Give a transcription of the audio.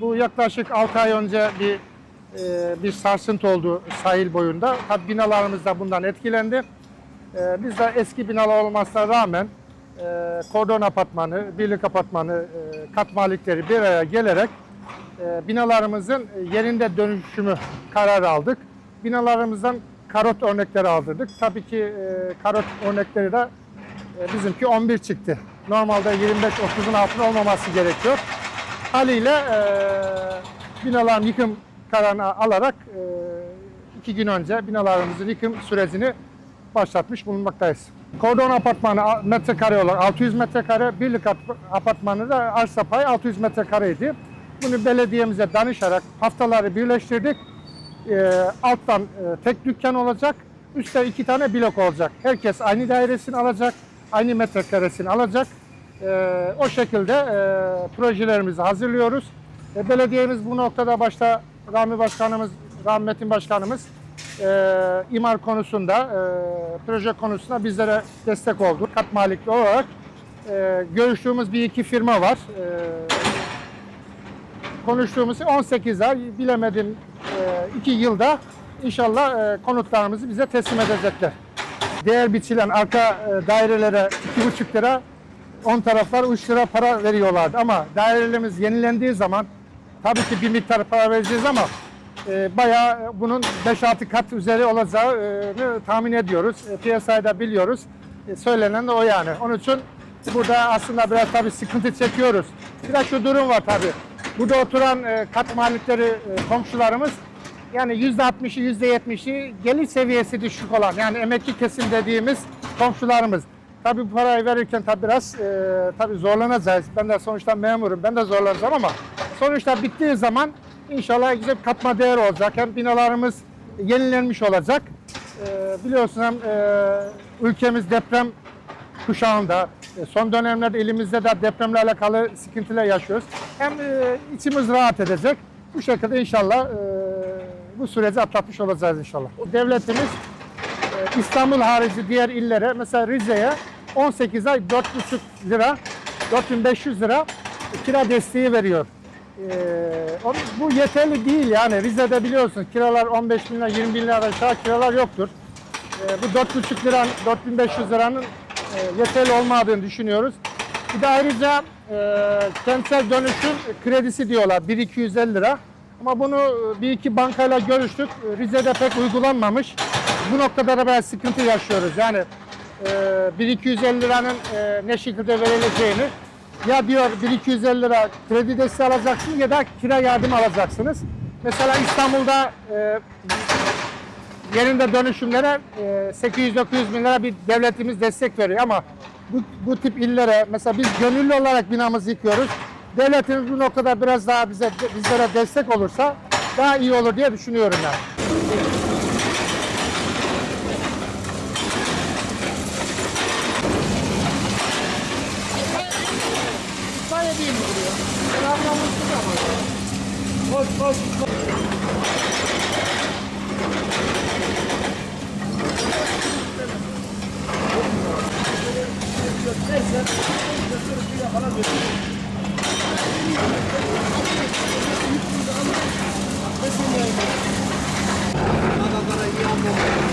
Bu yaklaşık 6 ay önce bir e, bir sarsıntı oldu sahil boyunda. Tabii binalarımız da bundan etkilendi. E, biz de eski binalar olmasına rağmen e, kordon apartmanı, birlik apartmanı, e, kat malikleri bir araya gelerek e, binalarımızın yerinde dönüşümü kararı aldık. Binalarımızdan karot örnekleri aldırdık. Tabii ki e, karot örnekleri de e, bizimki 11 çıktı. Normalde 25-30'un altında olmaması gerekiyor. Haliyle e, binaların yıkım kararını alarak e, iki gün önce binalarımızın yıkım sürecini başlatmış bulunmaktayız. Kordon apartmanı metrekare olarak 600 metrekare, birlik ap- apartmanı da arsa payı 600 metrekareydi. Bunu belediyemize danışarak haftaları birleştirdik. E, alttan e, tek dükkan olacak, üstte iki tane blok olacak. Herkes aynı dairesini alacak, aynı metrekaresini alacak. E, o şekilde e, projelerimizi hazırlıyoruz. E, belediyemiz bu noktada başta Rami Başkanımız, Rami Metin Başkanımız e, imar konusunda, e, proje konusunda bizlere destek oldu. Kat malikli olarak e, görüştüğümüz bir iki firma var. E, konuştuğumuz 18 ay bilemedim 2 yılda inşallah e, konutlarımızı bize teslim edecekler. Değer biçilen arka e, dairelere 2,5 lira 10 taraflar 3 lira para veriyorlardı ama dairelerimiz yenilendiği zaman tabii ki bir miktar para vereceğiz ama e, bayağı bunun 5-6 kat üzeri olacağını tahmin ediyoruz. E, piyasayı da biliyoruz. E, söylenen de o yani. Onun için burada aslında biraz tabii sıkıntı çekiyoruz. Biraz şu durum var tabii. Burada oturan e, kat malikleri e, komşularımız yani %60'ı %70'i gelir seviyesi düşük olan yani emekli kesim dediğimiz komşularımız. Tabii parayı verirken tabii biraz e, tabii zorlanacağız. Ben de sonuçta memurum. Ben de zorlanacağım ama sonuçta bittiği zaman inşallah güzel bir katma değer olacak. Hem binalarımız yenilenmiş olacak. E, biliyorsun hem e, ülkemiz deprem kuşağında. E, Son dönemlerde elimizde de depremle alakalı sıkıntılar yaşıyoruz. Hem e, içimiz rahat edecek. Bu şekilde inşallah e, bu süreci atlatmış olacağız inşallah. Devletimiz e, İstanbul harici diğer illere mesela Rize'ye 18 ay 4,5 lira 4500 lira kira desteği veriyor. E, o- bu yeterli değil yani Rize'de biliyorsun kiralar 15 bin lira 20 bin lira aşağı kiralar yoktur. E, bu 4,5 lira 4500 liranın e, yeterli olmadığını düşünüyoruz. Bir de ayrıca e, kentsel dönüşüm kredisi diyorlar 1250 lira. Ama bunu e, bir iki bankayla görüştük. Rize'de pek uygulanmamış. Bu noktada da biraz sıkıntı yaşıyoruz. Yani e, 1250 liranın e, ne şekilde verileceğini ya diyor 1250 lira kredi desteği alacaksınız ya da kira yardım alacaksınız. Mesela İstanbul'da e, yerinde dönüşümlere e, 800-900 bin lira bir devletimiz destek veriyor ama bu, bu tip illere mesela biz gönüllü olarak binamızı yıkıyoruz. Devletimiz bu noktada biraz daha bize bizlere destek olursa daha iyi olur diye düşünüyorum yani. Değil mi buraya? Ben ablamın ama. Koş koş koş. Adamlara iyi anlamda.